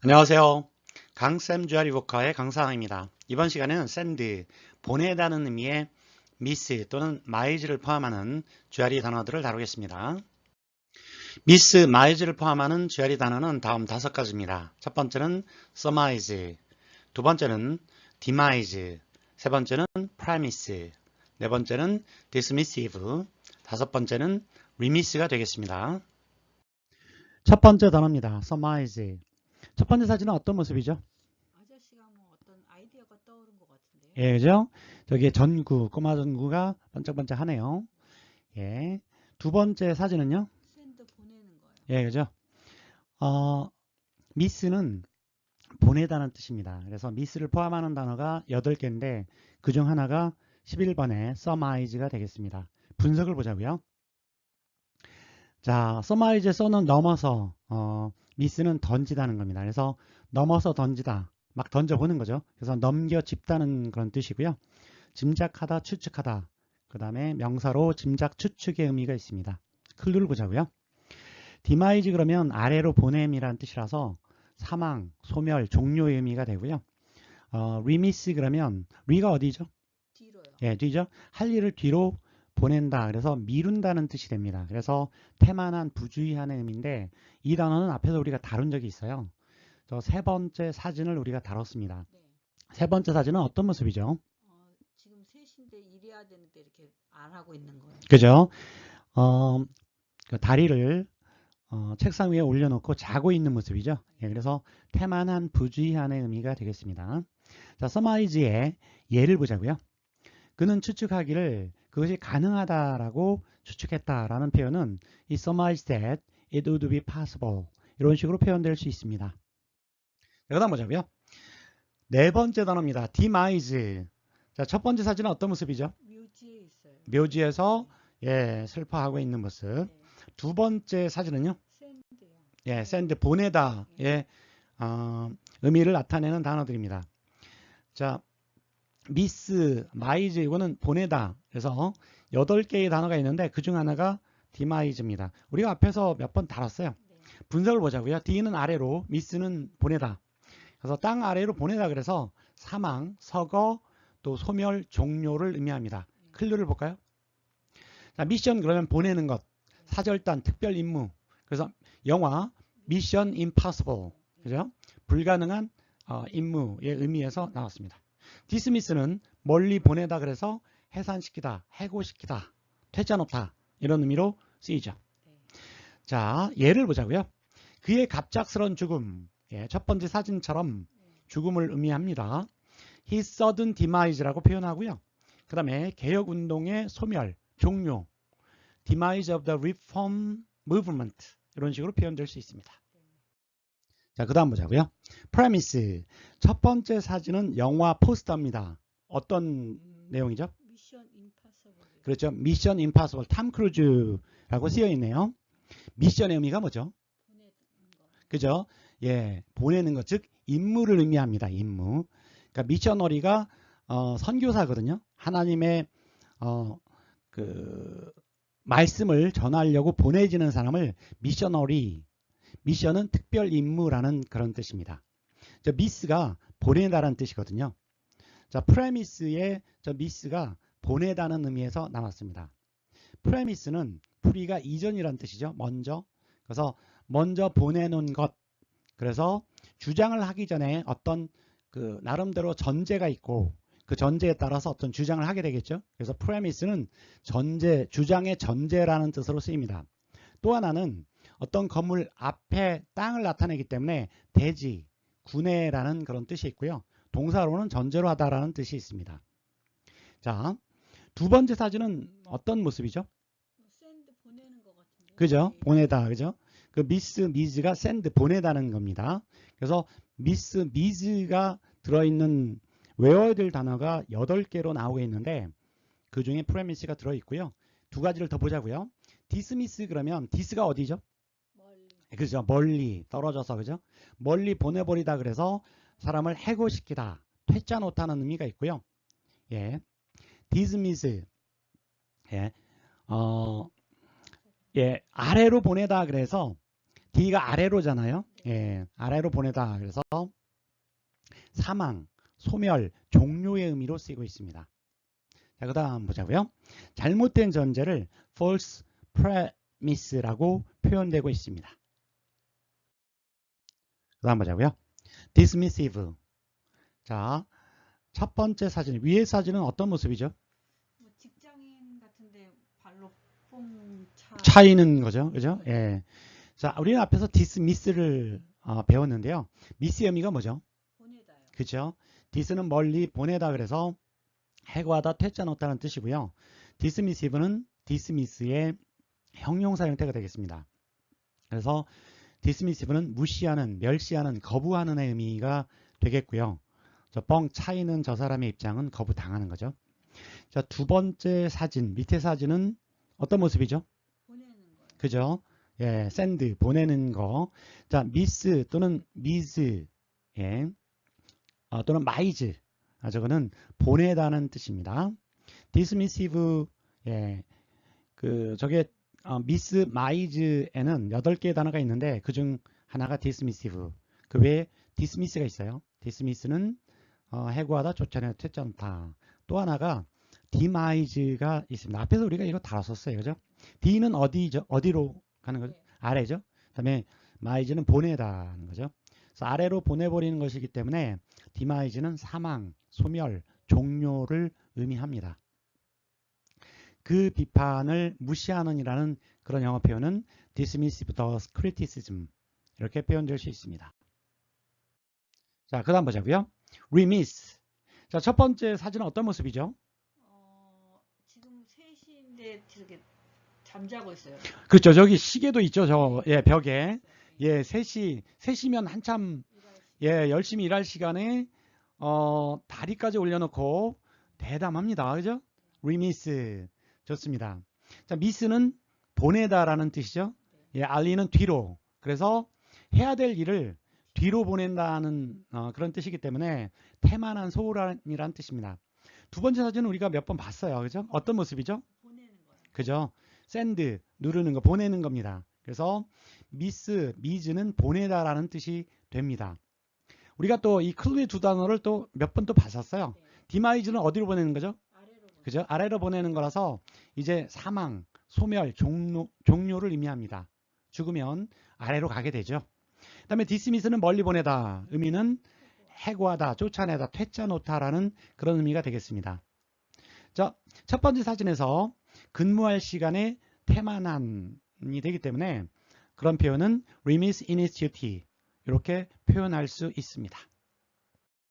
안녕하세요. 강쌤 주아리 보카의 강사항입니다. 이번 시간에는 send, 보내다는 의미의 miss 또는 mise를 포함하는 주아리 단어들을 다루겠습니다. miss, mise를 포함하는 주아리 단어는 다음 다섯 가지입니다. 첫 번째는 surmise, 두 번째는 demise, 세 번째는 premise, 네 번째는 dismissive, 다섯 번째는 remiss가 되겠습니다. 첫 번째 단어입니다. surmise. 첫 번째 사진은 어떤 모습이죠? 아저씨가 뭐 어떤 아이디어가 떠오른 것 같은데요. 예, 그죠? 저기 전구, 꼬마 전구가 번쩍번쩍 하네요. 예. 두 번째 사진은요? 샌드 보내는 거예요. 예, 그죠? 어, 미스는 보내다는 뜻입니다. 그래서 미스를 포함하는 단어가 8개인데 그 중 하나가 11번의 surmise가 되겠습니다. 분석을 보자고요. 자, surmise 써는 넘어서 어, 미스는 던지다는 겁니다. 그래서 넘어서 던지다, 막 던져보는 거죠. 그래서 넘겨 짚다는 그런 뜻이고요. 짐작하다, 추측하다. 그 다음에 명사로 짐작, 추측의 의미가 있습니다. 클루를 보자고요. 디마이즈 그러면 아래로 보냄이라는 뜻이라서 사망, 소멸, 종료의 의미가 되고요. 어, 리미스 그러면 리가 어디죠? 뒤로요. 예, 뒤죠. 할 일을 뒤로 보낸다. 그래서 미룬다는 뜻이 됩니다. 그래서 태만한, 부주의하는 의미인데 이 단어는 앞에서 우리가 다룬 적이 있어요. 저 세 번째 사진을 우리가 다뤘습니다. 네. 세 번째 사진은 어떤 모습이죠? 어, 지금 셋인데 일해야 되는데 이렇게 안 하고 있는 거예요. 그죠? 어, 그 다리를 어, 책상 위에 올려놓고 자고 있는 모습이죠. 예, 그래서 태만한, 부주의하는 의미가 되겠습니다. 자, 서마이즈의 예를 보자고요. 그는 추측하기를 그것이 가능하다라고 추측했다라는 표현은 이 surmise that it would be possible 이런 식으로 표현될 수 있습니다. 자, 그다음 보자고요. 네 번째 단어입니다. demise. 자, 첫 번째 사진은 어떤 모습이죠? 묘지에 있어요. 묘지에서 예, 슬퍼하고 있는 모습. 네. 두 번째 사진은요? 샌드요. 예, send 보내다. 예, 어, 의미를 나타내는 단어들입니다. 자, miss, mise 이거는 보내다. 그래서 여덟 개의 단어가 있는데 그 중 하나가 demise입니다. 우리가 앞에서 몇 번 다뤘어요. 네. 분석을 보자고요. D는 아래로, miss는 보내다. 그래서 땅 아래로 보내다 그래서 사망, 서거, 또 소멸, 종료를 의미합니다. 클루를 볼까요? 자, 미션 그러면 보내는 것, 사절단, 특별 임무. 그래서 영화 미션 임파서블, 그죠? 불가능한 어, 임무의 의미에서 나왔습니다. 디스미스는 멀리 보내다 그래서 해산시키다, 해고시키다, 퇴짜놓다 이런 의미로 쓰이죠. 네. 자, 예를 보자고요. 그의 갑작스런 죽음, 예, 첫 번째 사진처럼 죽음을 의미합니다. His sudden demise라고 표현하고요. 그 다음에 개혁운동의 소멸, 종료, demise of the reform movement 이런 식으로 표현될 수 있습니다. 자, 그 다음 보자고요. premise 첫 번째 사진은 영화 포스터입니다. 어떤 음, 내용이죠? 미션 임파서블. 그렇죠. 미션 임파서블 탐 크루즈라고 쓰여 있네요. 미션의 의미가 뭐죠? 보내는 거. 그죠? 예, 보내는 것, 즉 임무를 의미합니다. 임무. 그러니까 미셔너리가 어, 선교사거든요. 하나님의 어, 그 말씀을 전하려고 보내지는 사람을 미셔너리. 미션은 특별 임무라는 그런 뜻입니다. 저 미스가 보내다라는 뜻이거든요. 자, 프레미스의 저 미스가 보내다는 의미에서 나왔습니다. 프레미스는 프리가 이전이라는 뜻이죠. 먼저. 그래서 먼저 보내놓은 것. 그래서 주장을 하기 전에 어떤 그 나름대로 전제가 있고 그 전제에 따라서 어떤 주장을 하게 되겠죠. 그래서 프레미스는 전제, 주장의 전제라는 뜻으로 쓰입니다. 또 하나는 어떤 건물 앞에 땅을 나타내기 때문에 대지, 군해라는 그런 뜻이 있고요. 동사로는 전제로 하다라는 뜻이 있습니다. 자, 두 번째 사진은 어떤 모습이죠? 뭐 샌드 보내는 것 같은데. 그죠? 보내다. 그죠? 그 미스 미즈가 샌드 보내다는 겁니다. 그래서 미스 미즈가 들어있는 외워야 될 단어가 8개로 나오고 있는데 그 중에 프레미스가 들어있고요. 두 가지를 더 보자고요. 디스미스 그러면 디스가 어디죠? 그죠? 멀리 떨어져서 그죠? 멀리 보내버리다 그래서 사람을 해고시키다, 퇴짜 놓다는 의미가 있고요. 예, 디스미스, 예, 어, 예, 아래로 보내다 그래서 D가 아래로잖아요. 예, 아래로 보내다. 그래서 사망, 소멸, 종료의 의미로 쓰이고 있습니다. 자, 그 다음 보자고요. 잘못된 전제를 false premise라고 표현되고 있습니다. 그 다음 보자고요. dismissive. 자, 첫 번째 사진, 위의 사진은 어떤 모습이죠? 뭐 직장인 같은데 발로 뽕 차 차이는 거죠. 그죠? 예. 자, 우리는 앞에서 dismiss를 어, 배웠는데요. miss 의미가 뭐죠? 보내다요. 그죠? dis는 멀리 보내다 그래서 해고하다, 퇴짜 놓다는 뜻이고요. dismissive는 dismiss의 형용사 형태가 되겠습니다. 그래서 dismissive는 무시하는, 멸시하는, 거부하는 의미가 되겠고요. 저뻥 차이는 저 사람의 입장은 거부당하는 거죠. 자, 두 번째 사진, 밑에 사진은 어떤 모습이죠? 그죠? 예, send 보내는 거. 자, miss 또는 miss 예, 어, 또는 mize 아, 저거는 보내다는 뜻입니다. dismissive 예, 그 저게 어, miss mize에는 8개의 단어가 있는데 그중 하나가 dismissive. 그 외에 dismiss가 있어요. dismiss는 어, 해고하다, 쫓아내다, 퇴짜놓다. 또 하나가 demise가 있습니다. 앞에서 우리가 이거 다뤘었어요. 그죠? D는 어디죠? 어디로 가는 거죠? 네. 아래죠. 그 다음에 mise는 보내다는 거죠. 그래서 아래로 보내버리는 것이기 때문에 demise는 사망, 소멸, 종료를 의미합니다. 그 비판을 무시하는이라는 그런 영어 표현은 dismissive the criticism 이렇게 표현될 수 있습니다. 자, 그 다음 보자고요. remiss. 자, 첫 번째 사진은 어떤 모습이죠? 어, 지금 3시인데 저렇게 잠자고 있어요. 그렇죠. 저기 시계도 있죠. 저 예, 벽에. 예, 3시 3시면 한참 예, 열심히 일할 시간에 어, 다리까지 올려놓고 대담합니다. 그죠? remiss. 좋습니다. 자, miss는 보내다라는 뜻이죠. 예, 알리는 뒤로. 그래서 해야 될 일을 뒤로 보낸다는 어, 그런 뜻이기 때문에 태만한 소홀한이라는 뜻입니다. 두 번째 사진은 우리가 몇 번 봤어요. 그죠? 어떤 모습이죠? 그죠? send 누르는 거 보내는 겁니다. 그래서 miss, mis는 보내다라는 뜻이 됩니다. 우리가 또 이 클루의 두 단어를 또 몇 번 또 봤었어요. 네. demise는 어디로 보내는 거죠? 그죠? 아래로 보내는 거라서 이제 사망, 소멸, 종료, 종료를 의미합니다. 죽으면 아래로 가게 되죠. 그 다음에 dismiss는 멀리 보내다. 의미는 해고하다, 쫓아내다, 퇴짜 놓다라는 그런 의미가 되겠습니다. 자, 첫 번째 사진에서 근무할 시간에 태만한이 되기 때문에 그런 표현은 remiss in its duty 이렇게 표현할 수 있습니다.